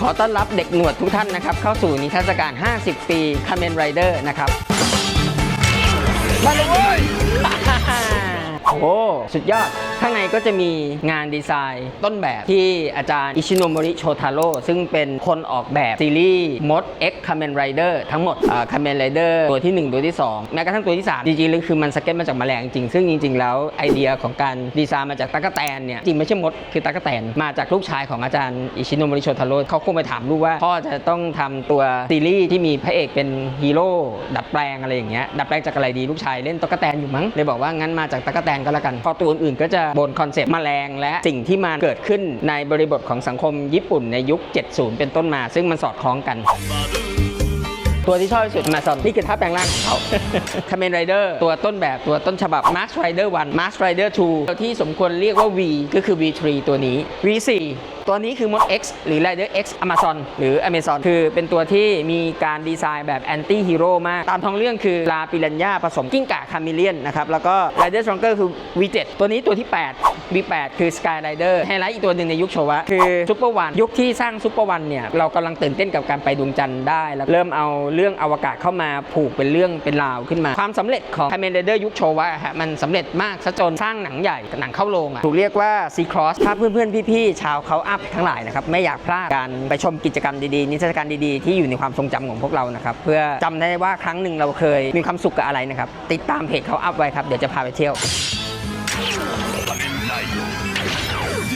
ขอต้อนรับเด็กหนวดทุกท่านนะครับ เข้าสู่นิทรรศการ 50 ปี Kamen Rider นะครับ มาเลยเว้ย โอ้ สุดยอด ข้างในก็จะมีงานดีไซน์ต้นแบบที่อาจารย์อิชิโนมริโชทาโร่ซึ่งเป็นคนออกแบบซีรีส์มด X Kamen Rider ทั้งหมดอ่า Kamen Rider ตัวที่ 1 ตัวที่ 2 แม้กระทั่งตัวที่ 3 จริงๆเลยคือมันสเก็ตมาจากแมลงจริง ซึ่งจริง ๆ แล้วไอเดียของการดีไซน์มาจากตั๊กแตนเนี่ย จริงไม่ใช่มดคือตั๊กแตน มาจากลูกชายของอาจารย์อิชิโนมริโชทาโร่เขาคงไปถามลูกว่า พ่อจะต้องทำตัวซีรีส์ที่มีพระเอกเป็นฮีโร่ดัดแปลงอะไรอย่างเงี้ยดัดแปลงจากอะไรดีลูกชายเล่นตั๊กแตนอยู่มั้งเลยบอกว่างั้นมาจากตั๊กแตนก็แล้วกัน พอตัวอื่นๆก็จะบนคอนเซปต์แมลงและสิ่งที่มันเกิดขึ้นในบริบทของสังคมญี่ปุ่นในยุค 70 เป็นต้นมา ซึ่งมันสอดคล้องกันตัวที่ชอบที่สุดมาซอนนี่คือท่าแปลงร่างของเขาคาเมนไรเดอร์ตัวต้นแบบตัวต้นฉบับ Mask Rider 1 Mask Rider 2ที่สมควรเรียกว่า V ก็คือ V3 ตัวนี้ V4 ตัวนี้คือมด X หรือ Rider X Amazon หรือ Amazon คือเป็นตัวที่มีการดีไซน์แบบแอนตี้ฮีโร่มาก ตามท้องเรื่องคือลาปิรันยาผสมกิ้งก่าคามิเลียนนะครับ แล้วก็ Rider Stronger คือ V7 ตัวนี้ตัวที่ 8 V8 คือ Sky Rider ไฮไลท์อีกตัวหนึ่งในยุคโชวะ คือซุปเปอร์วันยุคที่สร้างซุปเปอร์วันเนี่ย เรากำลังตื่นเต้นกับการไปดวงจันทร์ได้ แล้วเริ่มเอาเรื่องอวกาศเข้ามาผูกเป็นเรื่องเป็นราวขึ้นมา ความสำเร็จของ Kamen Rider ยุคโชวะอะฮะมันสำเร็จมากซะจนสร้างหนังใหญ่หนังเข้าโรงอะถูกเรียกว่า C Cross ถ้าเพื่อนๆพี่ๆชาวเขาอัพทั้งหลายนะครับไม่อยากพลาดการไปชมกิจกรรมดีๆ นิทรรศการดีๆ ที่อยู่ในความทรงจำของพวกเรานะครับเพื่อจำได้ว่าครั้งหนึ่งเราเคยมีความสุขกับอะไรนะครับติดตามเพจเขาอัพไว้ครับเดี๋ยวจะพาไปเที่ยว